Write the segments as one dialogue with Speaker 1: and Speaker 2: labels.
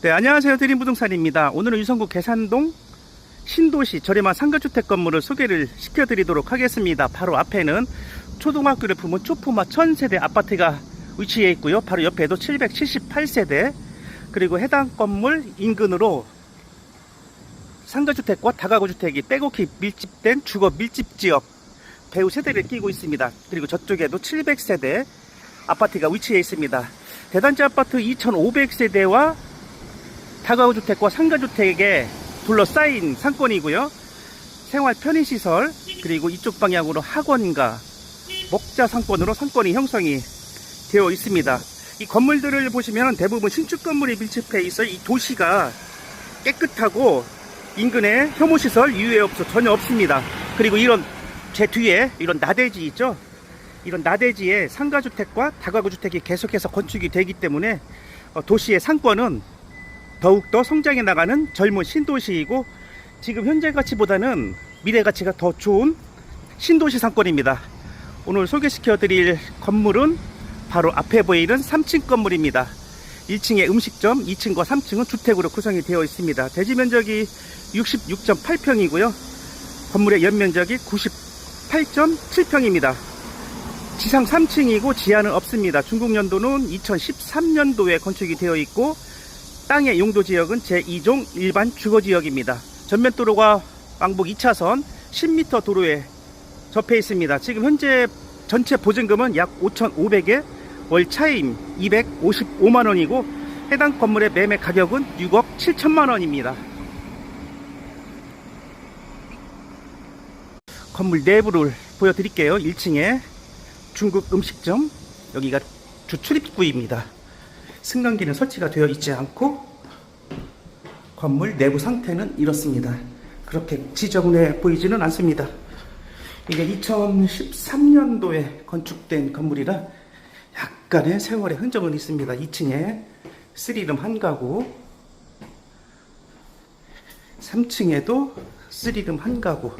Speaker 1: 네, 안녕하세요. 드림부동산입니다. 오늘은 유성구 계산동 신도시 저렴한 상가주택 건물을 소개를 시켜드리도록 하겠습니다. 바로 앞에는 초등학교를 품은 초포마 1000세대 아파트가 위치해 있고요. 바로 옆에도 778세대 그리고 해당 건물 인근으로 상가주택과 다가구주택이 빼곡히 밀집된 주거 밀집 지역 배우 세대를 끼고 있습니다. 그리고 저쪽에도 700세대 아파트가 위치해 있습니다. 대단지 아파트 2500세대와 다가구주택과 상가주택에 둘러싸인 상권이고요. 생활 편의시설, 그리고 이쪽 방향으로 학원과 먹자 상권으로 상권이 형성이 되어 있습니다. 이 건물들을 보시면 대부분 신축 건물이 밀집해 있어 이 도시가 깨끗하고 인근에 혐오시설, 유해업소 전혀 없습니다. 그리고 이런 제 뒤에 이런 나대지 있죠? 이런 나대지에 상가주택과 다가구주택이 계속해서 건축이 되기 때문에 어, 도시의 상권은 더욱더 성장해 나가는 젊은 신도시이고 지금 현재 가치보다는 미래 가치가 더 좋은 신도시 상권입니다. 오늘 소개시켜 드릴 건물은 바로 앞에 보이는 3층 건물입니다. 1층에 음식점, 2층과 3층은 주택으로 구성이 되어 있습니다. 대지 면적이 66.8평이고요. 건물의 연면적이 98.7평입니다. 지상 3층이고 지하는 없습니다. 중국 연도는 2013년도에 건축이 되어 있고 땅의 용도 지역은 제2종 일반 주거 지역입니다. 전면 도로가 왕복 2차선 10m 도로에 접해 있습니다. 지금 현재 전체 보증금은 약 5,500에 월 차임 255만 원이고 해당 건물의 매매 가격은 6억 7천만 원입니다. 건물 내부를 보여드릴게요. 1층에 중국 음식점 여기가 주 출입구입니다. 승강기는 설치가 되어 있지 않고 건물 내부 상태는 이렇습니다. 그렇게 지저분해 보이지는 않습니다. 이게 2013년도에 건축된 건물이라 약간의 세월의 흔적은 있습니다. 2층에 쓰리룸 한 가구, 3층에도 쓰리룸 한 가구.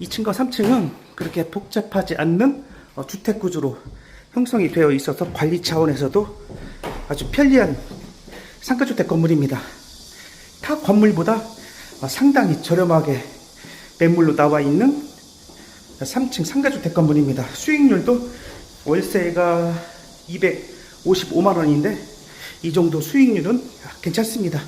Speaker 1: 2층과 3층은 그렇게 복잡하지 않는 어, 주택 구조로 형성이 되어 있어서 관리 차원에서도 아주 편리한 상가주택 건물입니다. 타 건물보다 어, 상당히 저렴하게 매물로 나와 있는 3층 상가주택 건물입니다. 수익률도 월세가 255만 원인데 이 정도 수익률은 괜찮습니다.